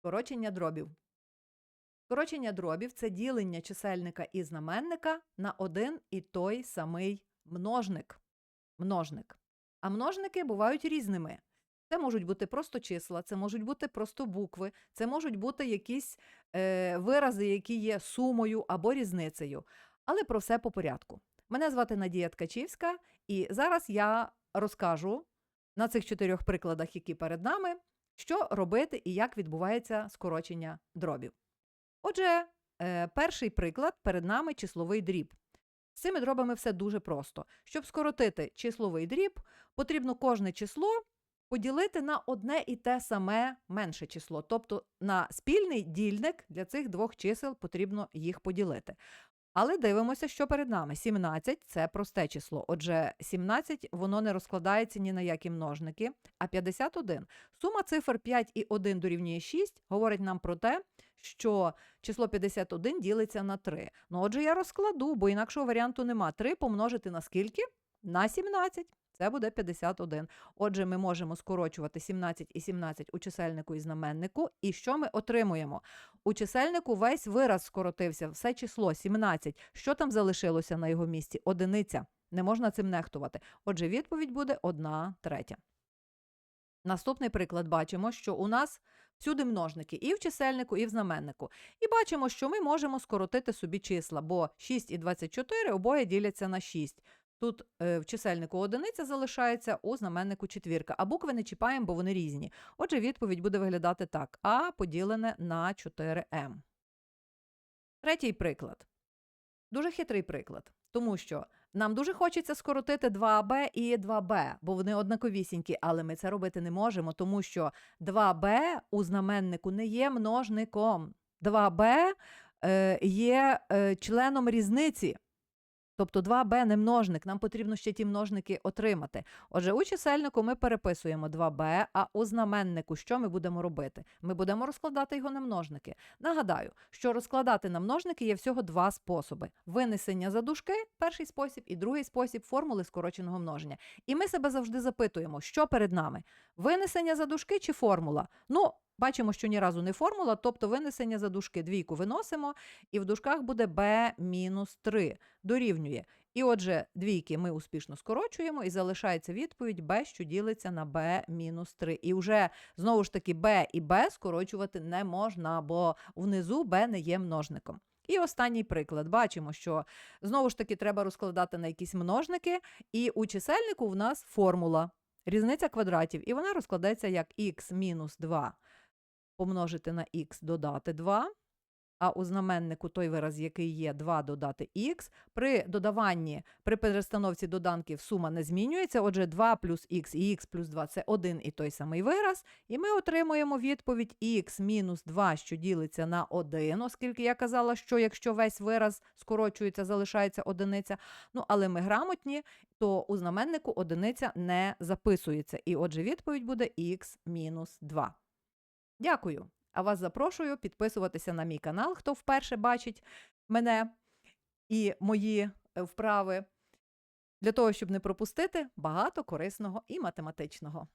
Скорочення дробів. Скорочення дробів це ділення чисельника і знаменника на один і той самий множник. Множник. А множники бувають різними. Це можуть бути просто числа, це можуть бути просто букви, це можуть бути якісь е, вирази, які є сумою або різницею. Але про все по порядку. Мене звати Надія Ткачівська, і зараз я розкажу на цих чотирьох прикладах, які перед нами, що робити і як відбувається скорочення дробів. Отже, е, перший приклад перед нами числовий дріб. З цими дробами все дуже просто. Щоб скоротити числовий дріб, потрібно кожне число поділити на одне і те саме менше число. Тобто на спільний дільник для цих двох чисел потрібно їх поділити. Але дивимося, що перед нами. 17 – це просте число. Отже, 17 воно не розкладається ні на які множники. А 51 – сума цифр 5 і 1 дорівнює 6 говорить нам про те, що число 51 ділиться на 3. Ну, отже, я розкладу, бо інакшого варіанту нема. 3 помножити на скільки? На 17. Це буде 51. Отже, ми можемо скорочувати 17 і 17 у чисельнику і знаменнику. І що ми отримуємо? У чисельнику весь вираз скоротився, все число 17. Що там залишилося на його місці? Одиниця. Не можна цим нехтувати. Отже, відповідь буде 1 третя. Наступний приклад бачимо, що у нас всюди множники і в чисельнику, і в знаменнику. І бачимо, що ми можемо скоротити собі числа, бо 6 і 24 обоє діляться на 6. Тут е, в чисельнику одиниця залишається, у знаменнику четвірка. А букви не чіпаємо, бо вони різні. Отже, відповідь буде виглядати так: А поділене на 4М. Третій приклад. Дуже хитрий приклад, тому що нам дуже хочеться скоротити 2b і 2b, бо вони однаковісінькі, але ми це робити не можемо, тому що 2b у знаменнику не є множником. 2b е, є е, членом різниці. Тобто 2b не множник, нам потрібно ще ті множники отримати. Отже, у чисельнику ми переписуємо 2b, а у знаменнику що ми будемо робити? Ми будемо розкладати його на множники. Нагадаю, що розкладати на множники є всього два способи: винесення за дужки – перший спосіб, і другий спосіб формули скороченого множення. І ми себе завжди запитуємо, що перед нами: винесення за дужки чи формула? Ну, Бачимо, що ні разу не формула, тобто винесення за дужки двійку виносимо, і в дужках буде b-3 дорівнює. І отже, двійки ми успішно скорочуємо, і залишається відповідь b, що ділиться на b-3. І вже знову ж таки b і b скорочувати не можна, бо внизу b не є множником. І останній приклад. Бачимо, що знову ж таки треба розкладати на якісь множники, і у чисельнику в нас формула. Різниця квадратів, і вона розкладається як х мінус 2 помножити на х додати 2, а у знаменнику той вираз, який є 2 додати х. При додаванні, при перестановці доданків сума не змінюється. Отже, 2 плюс х і х плюс 2 це один і той самий вираз. І ми отримуємо відповідь х мінус 2, що ділиться на 1, оскільки я казала, що якщо весь вираз скорочується, залишається одиниця. Ну, але ми грамотні, то у знаменнику одиниця не записується. І отже, відповідь буде х мінус 2. Дякую. А вас запрошую підписуватися на мій канал, хто вперше бачить мене і мої е, вправи, для того, щоб не пропустити багато корисного і математичного.